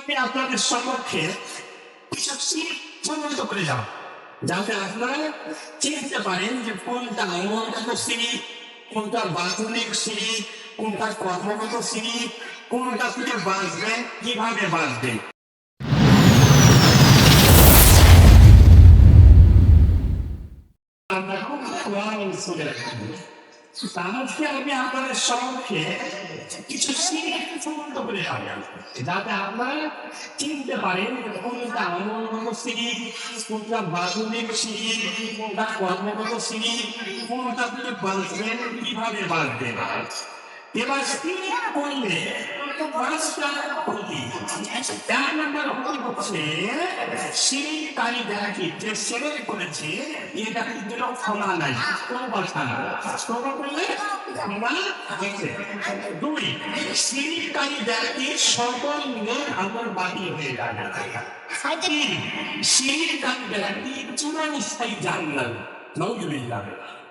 আমি আপনাদের সম্মুখে কিছু করে যাব। যাতে আপনারা চিনতে পারেন যে কোনটা অঙ্গগত সিঁড়ি, কোনটা বাথরুমিক সিঁড়ি, কোনটা কর্মগত সিঁড়ি, কোনটা থেকে বাঁচবে, কীভাবে বাঁচবেন আমরা খুব শুনে রাখব আমি আপনাদের কিছু করে যাতে আপনারা চিনতে পারেন কোনটা সিঁড়ি, কোনটা বাথরুমিক সিঁড়ি, কোনটা কর্মগত সিঁড়ি, কোনটা থেকে বাঁচবেন, কীভাবে বাঁচবেন সিঁড়ি করলে পাঁচটা ক্ষতি এক নম্বর ক্ষতি হচ্ছে সিঁড়ি কালি দেখি যে সেরে করেছে, এটা কিন্তু ক্ষমা নাই কথা ক্ষমা করলে ক্ষমা হয়েছে দুই দেখি সকল মেয়ে আমার বাকি হয়ে যাবে তিন কালি দেখি চূড়ানি স্থায়ী জানলাম? নজরুল্লাহ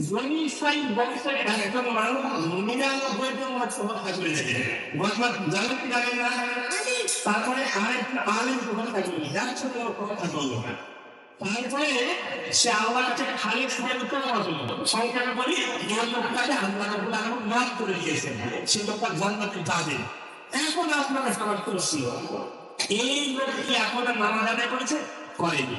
জমি মানুষ নিরানব্বই তারপরে তারপরে সে আল্লাহ খালি আল্লাহ রাব্বুল আলামিন মাফ করে দিয়েছেন সে লোকটা জান্নাতে যাবে এখন আপনারা সবার করছি এই লোক কি এখন নামাজ আদায় করেছে করেনি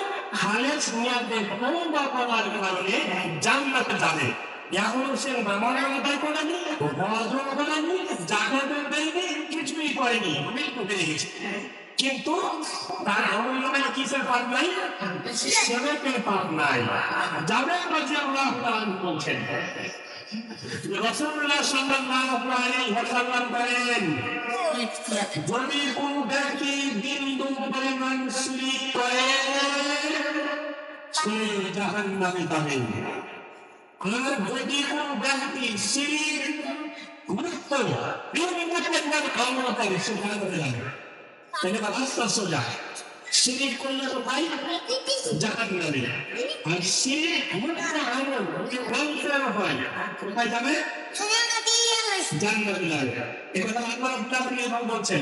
খালেদ মিয়াকে তওবা করার কারণে জান্নাতে যাবে। এখন সে নামাজ আদায় করেনি হজও করেনি জাকাতও দেয়নি কিছুই করেনি মৃত্যু পেয়ে গেছে। কিন্তু তার আমল নামায় কিসের পাপ নাই? সেবেকের পাপ নাই। যাবে রাজি আল্লাহ বলছেন। রসুল্লাহ সাল্লাল্লাহু আলাইহি ওয়াসাল্লাম বলেন, যদি কোন ব্যক্তি বিন্দু পরিমাণ শিরিক করে সে জাহান্নামে যাবে। আর যদি কোন ব্যক্তি গুরুত্ব বিন্দু পরিমাণ কামনা করে সে জাহান্নামে যাবে তাহলে রাস্তা সোজা শিরিক করলে তো ভাই জাহান্নামে। আর শিরিক গুরুত্ব আমল কামনা হয়। কোথায় যাবে? জান্নাতে যাবে। এটা আল্লাহ রাব্বুল আলামিন বলছেন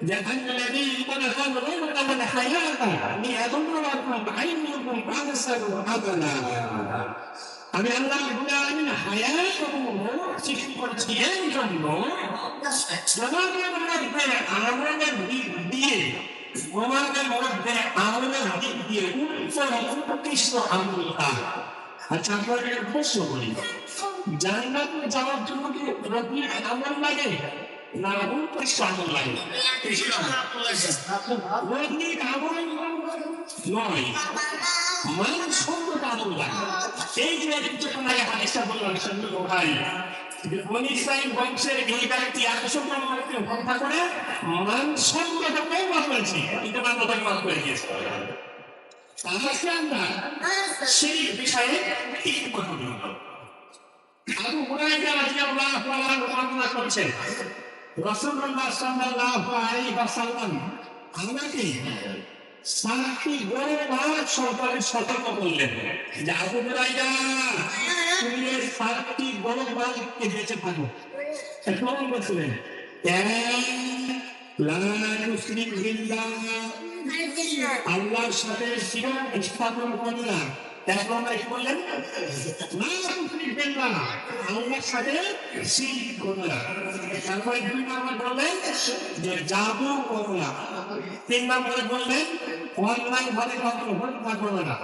যে আল্লাযী খলাকাল মাউতা ওয়াল হায়াতা লিয়াদুল্লাকুম আইনুকুম বাসার আমি আল্লাহ রাব্বুল আলামিন হায়াত এবং মৌত সৃষ্টি করেছি এই জন্য আমাদের মধ্যে আমাদের দিক দিয়ে আমাদের মধ্যে আমাদের দিক দিয়ে উচ্চ উৎকৃষ্ট আচ্ছা আপনাকে প্রশ্ন করি জান্নাতে জন্য কি রবি আমল লাগে না উৎকৃষ্ট আমল লাগে প্রতি আমল নয় লাগে এই যে কিছুক্ষণ আগে হাদিসটা বললাম বংশের এই ব্যক্তি একশো জন লোককে হত্যা করে করেছে। মাফ দিয়েছে। তাহলে আমরা সেই বিষয়ে একটু কথা বলব। আবু হুরায়রা রাদিয়াল্লাহু আনহু বর্ণনা করছেন রাসূলুল্লাহ সাল্লাল্লাহু আলাইহি ওয়াসাল্লাম আমাকে সাতটি বড় ভাগ সরকারের সতর্ক করলেন যে আবু হুরায়রা তুমি এই সাতটি বড় ভাগকে বেঁচে থাকো বিল্লাহ আল্লাহর সাথে স্থাপন করবে কি বললেন আল্লাহর সাথে তারপরে না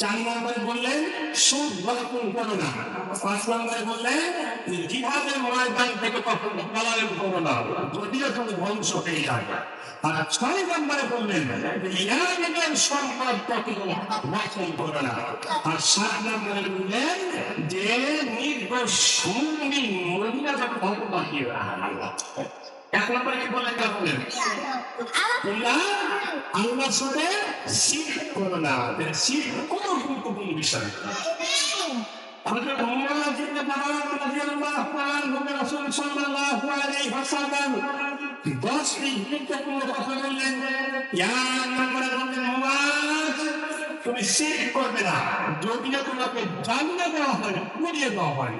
চার নম্বরে বললেন সুদ গ্রহণ করবে না পাঁচ নম্বরে বললেন জিহাদের ময়দান থেকে কখনো পলায়ন করবে না যদিও কোনো ধ্বংস হয়ে যায় আর ছয় নম্বরে বললেন সম্পদ কখনো রক্ষণ করবে না আর সাত নম্বরে বললেন যে নির্দোষ সুন্দরী মহিলা যখন এক নম্বরে কি বললেন তা বললেন তোমরা আল্লাহর সাথে শিরক করো না শিরক কত গুরুত্বপূর্ণ বিষয় বললেন মোহাম্মদ তুমি শিরক করবে না যদি না তোমাকে জান্নাত দেওয়া হয়, পুড়িয়ে দেওয়া হয়।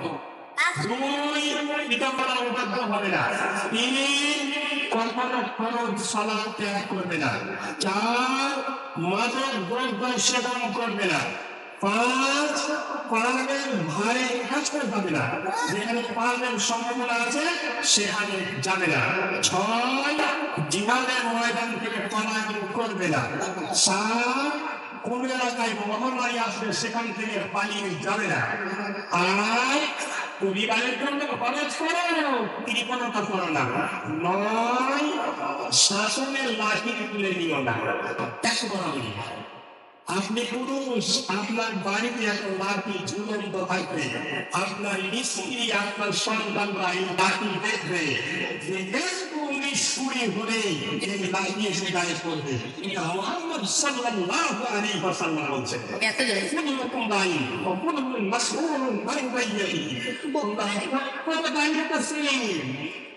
পাঁচ পানের কাছে যাবে না। যেখানে পানের সম্ভাবনা আছে, সেখানে যাবে না। ছয়, জিহাদের ময়দান থেকে পলায়ন করবে না। সাত কোন এলাকায় মহামারী আসবে সেখান থেকে পালিয়ে যাবে না। আর পরিবারের জন্য খরচ করো কৃপণতা করো না। নয়, শাসনের লাঠি তুলে নিও না। করা বলি আপনি পুরুষ, আপনার বাড়িতে একটা লাঠি ঝুলন্ত থাকবে, আপনার স্ত্রী, আপনার সন্তানরা এই লাঠি দেখবে সুরে এই লাইনে এসে এটা মোহাম্মদ ওয়াসাল্লাম কোন কোন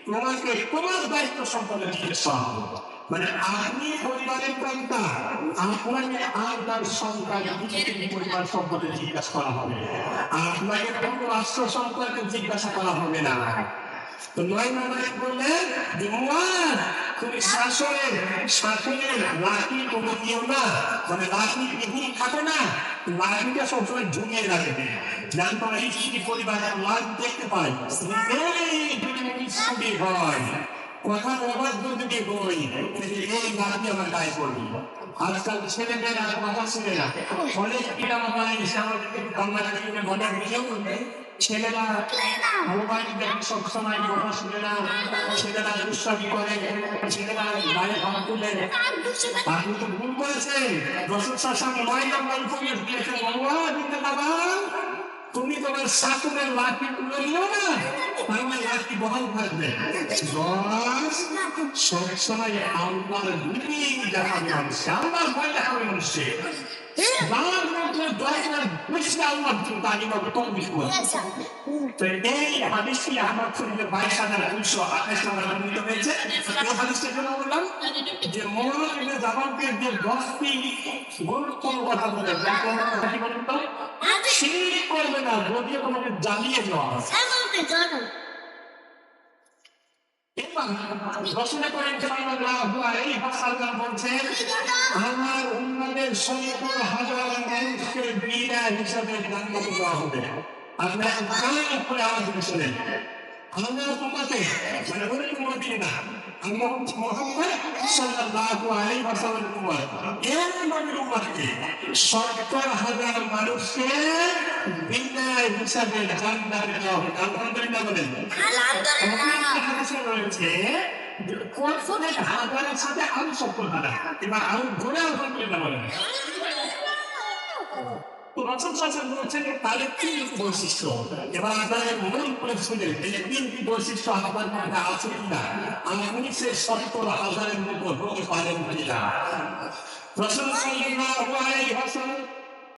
তোমাকে তোমার দায়িত্ব সম্পর্কে জিজ্ঞেস মানে আপনি পরিবারের আপনাকে আর তার সন্তান পরিবার সম্পর্কে জিজ্ঞাসা করা হবে। আপনাকে কোনো রাষ্ট্র সম্পর্কে জিজ্ঞাসা করা হবে না। মানে লাঠি বিহীন থাকো না, লাঠিটা সবসময় ঝুঁকিয়ে রাখবে। যার ফলে স্ত্রী পরিবারের লাভ দেখতে পাই এই কথা অবাধ্য যদি হই এই লাঠি আমার গায়ে পড়বি আজকাল ছেলেমেয়েরা কথা শুনে না অনেক পিতা মাতা এসে আমাদেরকে করবে ছেলেরা মোবাইল দেখে সবসময় না, ছেলেরা দুষ্টামি করে, ছেলেরা গায়ে হাত তুলে। আপনি তো ভুল করেছেন। রসুল শাসন নয় নম্বর উপদেশ দিয়েছেন বাবা দিতে বাবা তুমি তোমার শাসনের লাঠি তুলে নিও না তাহলে লাঠি বহাল থাকবে দশ সবসময় আল্লাহর ভূমি দেখাবে মানুষকে আল্লাহর ভয় দেখাবে মানুষকে যার মধ্যে দশটার বেশি আল্লাহর চিন্তা নিবাবে তৌবিশ তো এই হাদিসটি আমার শরীরে বাইশ হাজার দুইশো আঠাশ নম্বর বর্ণিত হয়েছে। এই হাদিসটি কেন বললাম যে মৌলানা জামালকে যে দশটি গুরুত্বপূর্ণ কথা বলে শিরিক করবে না যদিও তোমাকে জ্বালিয়ে দেওয়া হয়। আমার উম্মতের সত্তর হাজার মানুষকে বিনা হিসাবে জান্নাতে দেওয়া হবে। আপনারা কান করে দিয়ে শোনেন আমার উম্মতে মানে না। আমরা হচ্ছে মোহাম্মদ সাল্লাল্লাহু আলাইহি ওয়াসাল্লামের উম্মত। সত্তর হাজার মানুষকে বিনা হিসাবে জান্নাতে দেওয়া হবে। আলহামদুলিল্লাহ বলেন। হাদিসে যে কোরআনের হাজারের সাথে আরও সত্তর হাজার এবার আরও ঘুরে আলহামদুলিল্লাহ বলেন। তো রসুল শাসন বলছেন তাদের তিন বৈশিষ্ট্য? এবার আপনাদের মূল করে শুনে এই তিনটি বৈশিষ্ট্য আপনার মধ্যে আছে কিনা? আমি ওয়াসাল্লাম